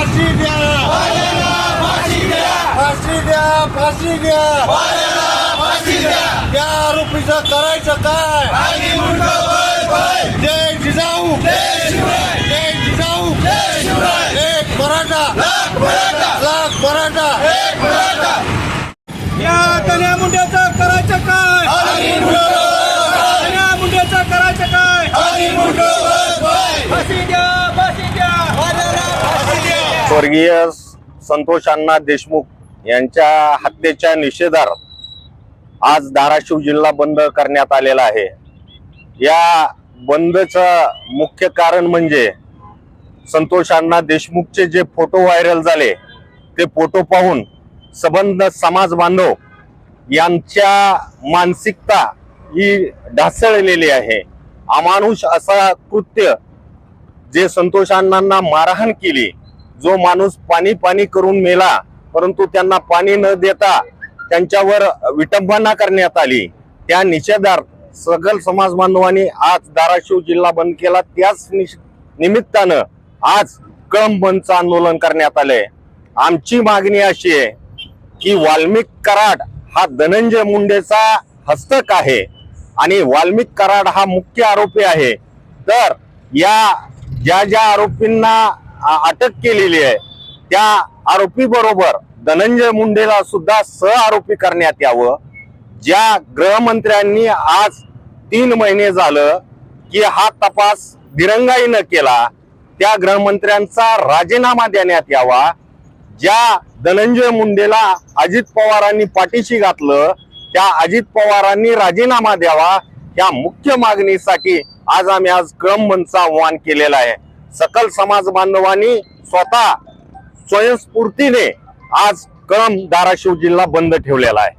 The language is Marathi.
फाशी द्या फाशी द्या फाशी द्या फाशी द्या फाशी द्या या आरोपीचं करायचं काय? जय जिजाऊ. जय जिजाऊ. एक मराठा लाख मराठा या तन्या मुंड्याचा स्वर्गीय संतोष अण्णा देशमुख यांच्या हत्येच्या निषेधार्थ आज धाराशिव जिल्हा बंद करण्यात आलेला आहे. या बंदचं मुख्य कारण म्हणजे संतोष अण्णा देशमुखचे जे फोटो व्हायरल झाले ते फोटो पाहून सबंध समाज बांधव यांच्या मानसिकता ही ढासळलेली आहे. अमानुष असा कृत्य जे संतोष अण्णांना मारहाण केली जो माणूस पाणी पाणी करून मेला परंतु त्यांना पाणी न देता त्यांच्यावर विटंबना करण्यात आली. त्या निषेधार्थ सगल समाज बांधवांनी आज धाराशिव जिल्हा बंद केला. त्याच निश- निमित्तानं आज कळंब बंदचं आंदोलन करण्यात आलंय. आमची मागणी अशी आहे की वाल्मिक कराड हा धनंजय मुंडेचा हस्तक आहे आणि वाल्मिक कराड हा मुख्य आरोपी आहे. तर या ज्या ज्या आरोपींना अटक केलेली आहे. त्या आरोपी बरोबर धनंजय मुंडेला सुद्धा सह आरोपी करण्यात यावं. ज्या गृहमंत्र्यांनी आज तीन महिने झालं की हा तपास दिरंगाईनं केला त्या गृहमंत्र्यांचा राजीनामा देण्यात यावा. ज्या धनंजय मुंडेला अजित पवारांनी पाठीशी घातलं त्या अजित पवारांनी राजीनामा द्यावा. या मुख्य मागणीसाठी आज आम्ही आज क्रमबंदचं आव्हान केलेलं आहे. सकल समाज बांधवांनी स्वतः स्वयंस्फूर्तीने आज कळम धाराशिव जिल्हा बंद ठेवलेला आहे.